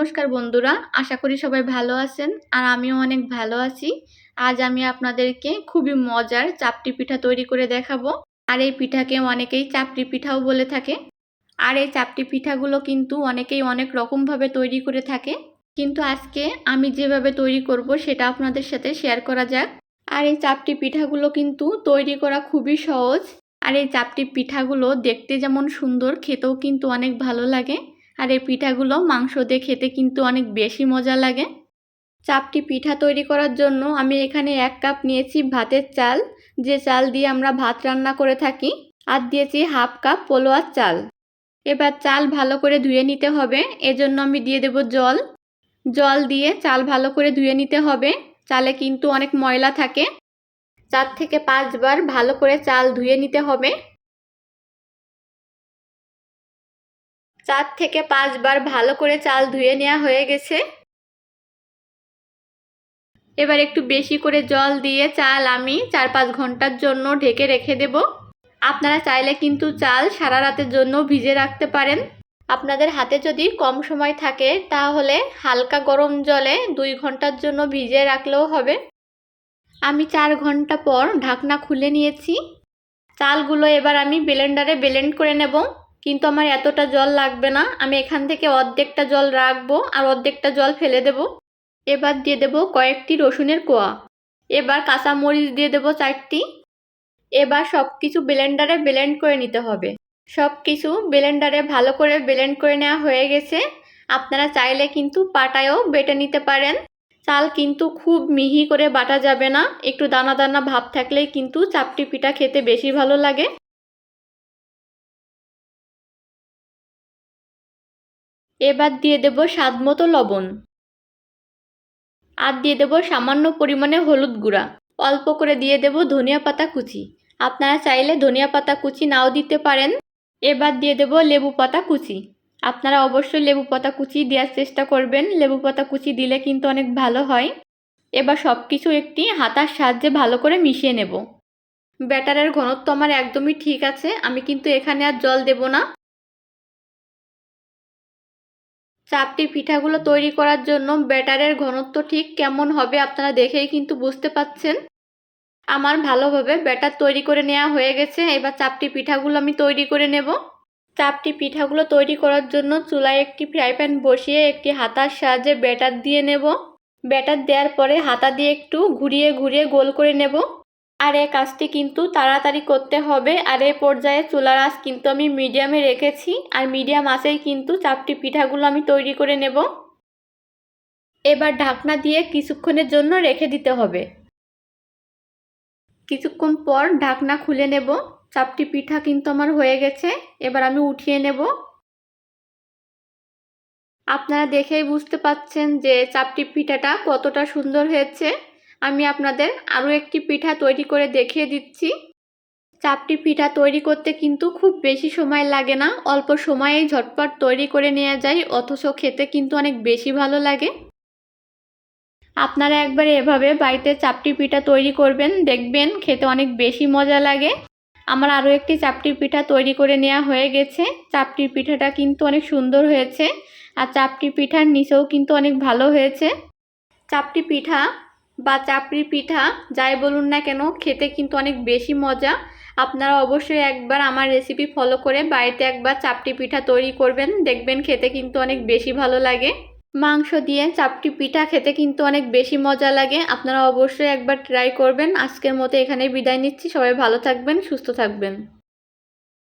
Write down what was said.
নমস্কার বন্ধুরা, আশা করি সবাই ভালো আছেন আর আমিও অনেক ভালো আছি। আজ আমি আপনাদেরকে খুবই মজার চাপটি পিঠা তৈরি করে দেখাবো। আর এই পিঠাকে অনেকেই চাপটি পিঠাও বলে থাকে। আর এই চাপটি পিঠাগুলো কিন্তু অনেকেই অনেক রকমভাবে তৈরি করে থাকে। কিন্তু আজকে আমি যেভাবে তৈরি করব সেটা আপনাদের সাথে শেয়ার করা যাক। আর এই চাপটি পিঠাগুলো কিন্তু তৈরি করা খুবই সহজ। আর এই চাপটি পিঠাগুলো দেখতে যেমন সুন্দর, খেতেও কিন্তু অনেক ভালো লাগে। আর এই পিঠাগুলো মাংস দিয়ে খেতে কিন্তু অনেক বেশি মজা লাগে। চাপটি পিঠা তৈরি করার জন্য আমি এখানে এক কাপ নিয়েছি ভাতের চাল, যে চাল দিয়ে আমরা ভাত রান্না করে থাকি, আর দিয়েছি হাফ কাপ পোলোয়ার চাল। এবার চাল ভালো করে ধুয়ে নিতে হবে, এজন্য আমি দিয়ে দেব জল। জল দিয়ে চাল ভালো করে ধুয়ে নিতে হবে, চালে কিন্তু অনেক ময়লা থাকে। চার থেকে পাঁচবার ভালো করে চাল ধুয়ে নিতে হবে। চার থেকে পাঁচবার ভালো করে চাল ধুয়ে নেওয়া হয়ে গেছে। এবার একটু বেশি করে জল দিয়ে চাল আমি চার পাঁচ ঘণ্টার জন্য ঢেকে রেখে দেব। আপনারা চাইলে কিন্তু চাল সারা রাতের জন্য ভিজে রাখতে পারেন। আপনাদের হাতে যদি কম সময় থাকে, তাহলে হালকা গরম জলে দুই ঘণ্টার জন্য ভিজে রাখলেও হবে। আমি চার ঘণ্টা পর ঢাকনা খুলে নিয়েছি। চালগুলো এবার আমি ব্লেন্ডারে ব্লেন্ড করে নেব। কিন্তু আমার এতটা জল লাগবে না, আমি এখান থেকে অর্ধেকটা জল রাখব আর অর্ধেকটা জল ফেলে দেব। এবার দিয়ে দেব কয়েকটি রসুনের কোয়া। এবার কাঁচা মরিচ দিয়ে দেব চারটি। এবার সব কিছু ব্লেন্ডারে ব্লেন্ড করে নিতে হবে। সব কিছু ব্লেন্ডারে ভালো করে ব্লেন্ড করে নেওয়া হয়ে গেছে। আপনারা চাইলে কিন্তু পাটায়ও বেটে নিতে পারেন। চাল কিন্তু খুব মিহি করে বাটা যাবে না, একটু দানা দানা ভাব থাকলেই কিন্তু চাপটি পিঠা খেতে বেশি ভালো লাগে। এবার দিয়ে দেব স্বাদ মতো লবণ। আর দিয়ে দেব সামান্য পরিমাণে হলুদ গুঁড়া। অল্প করে দিয়ে দেব ধনিয়া পাতা কুচি। আপনারা চাইলে ধনিয়া পাতা কুচি নাও দিতে পারেন। এবার দিয়ে দেব লেবু পাতা কুচি। আপনারা অবশ্যই লেবু পাতা কুচি দেওয়ার চেষ্টা করবেন। লেবু পাতা কুচি দিলে কিন্তু অনেক ভালো হয়। এবার সব কিছু একটি হাতার সাহায্যে ভালো করে মিশিয়ে নেব। ব্যাটারের ঘনত্ব আমার একদমই ঠিক আছে। আমি কিন্তু এখানে আর জল দেব না। চাপটি পিঠাগুলো তৈরি করার জন্য ব্যাটারের ঘনত্ব ঠিক কেমন হবে আপনারা দেখেই কিন্তু বুঝতে পাচ্ছেন। আমার ভালোভাবে ব্যাটার তৈরি করে নেওয়া হয়ে গেছে। এবার চাপটি পিঠাগুলো আমি তৈরি করে নেব। চাপটি পিঠাগুলো তৈরি করার জন্য চুলায় একটি ফ্রাই প্যান বসিয়ে একটি হাতার সাহায্যে ব্যাটার দিয়ে নেব। ব্যাটার দেওয়ার পরে হাতা দিয়ে একটু ঘুরিয়ে ঘুরিয়ে গোল করে নেব। আর এই কাজটি কিন্তু তাড়াতাড়ি করতে হবে। আর এই পর্যায়ে চুলার আঁচ কিন্তু আমি মিডিয়ামে রেখেছি। আর মিডিয়াম আঁচেই কিন্তু চাপটি পিঠাগুলো আমি তৈরি করে নেব। এবার ঢাকনা দিয়ে কিছুক্ষণের জন্য রেখে দিতে হবে। কিছুক্ষণ পর ঢাকনা খুলে নেব। চাপটি পিঠা কিন্তু আমার হয়ে গেছে। এবার আমি উঠিয়ে নেব। আপনারা দেখেই বুঝতে পাচ্ছেন যে চাপটি পিঠাটা কতটা সুন্দর হয়েছে। আমি আপনাদের আরও একটি পিঠা তৈরি করে দেখিয়ে দিচ্ছি। চাপটি পিঠা তৈরি করতে কিন্তু খুব বেশি সময় লাগে না। অল্প সময়েই ঝটপট তৈরি করে নেওয়া যায়, অথচ খেতে কিন্তু অনেক বেশি ভালো লাগে। আপনারা একবার এভাবে বাড়িতে চাপটি পিঠা তৈরি করবেন, দেখবেন খেতে অনেক বেশি মজা লাগে। আমার আরও একটি চাপটির পিঠা তৈরি করে নেওয়া হয়ে গেছে। চাপটির পিঠাটা কিন্তু অনেক সুন্দর হয়েছে, আর চাপটি পিঠার নিচেও কিন্তু অনেক ভালো হয়েছে। চাপটি পিঠা বা চাপড়ি পিঠা, যাই বলুন না কেন, খেতে কিন্তু অনেক বেশি মজা। আপনারা অবশ্যই একবার আমার রেসিপি ফলো করে বাড়িতে একবার চাপটি পিঠা তৈরি করবেন। দেখবেন খেতে কিন্তু অনেক বেশি ভালো লাগে। মাংস দিয়ে চাপটি পিঠা খেতে কিন্তু অনেক বেশি মজা লাগে। আপনারা অবশ্যই একবার ট্রাই করবেন। আজকের মতো এখানে বিদায় নিচ্ছি। সবাই ভালো থাকবেন, সুস্থ থাকবেন।